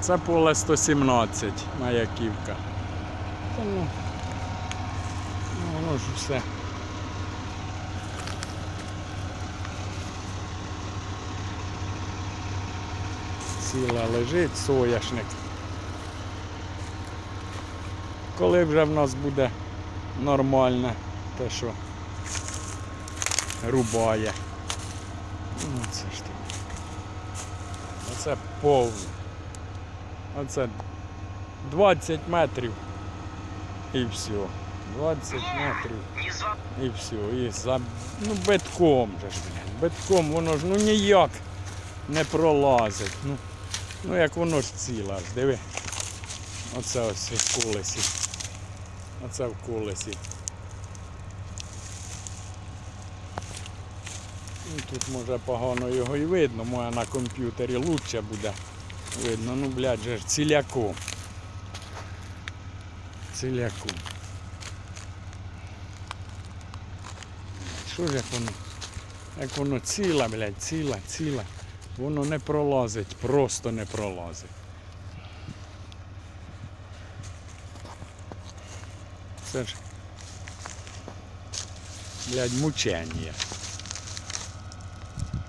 Це поле 117, маяківка. Та ну, воно ж все. Ціла лежить соняшник. Коли вже в нас буде нормальне, те що рубає. Ну, це ж таке. Оце повне. Оце 20 метрів і все. 20 метрів і все. І за ну, битком же ж, блядь. Битком воно ж ну ніяк не пролазить. Ну, ну як воно ж ціле, аж диви. Оце ось в колесі. Оце в колесі. Ну, Тут може погано його і видно, може на комп'ютері лучше буде видно. Ну, блядь, же ж ціляком. Ціляком. Що ж як воно? Як воно ціле, блядь, ціле, ціле. Воно не пролазить, просто не пролазить. Це ж, блядь, мучення.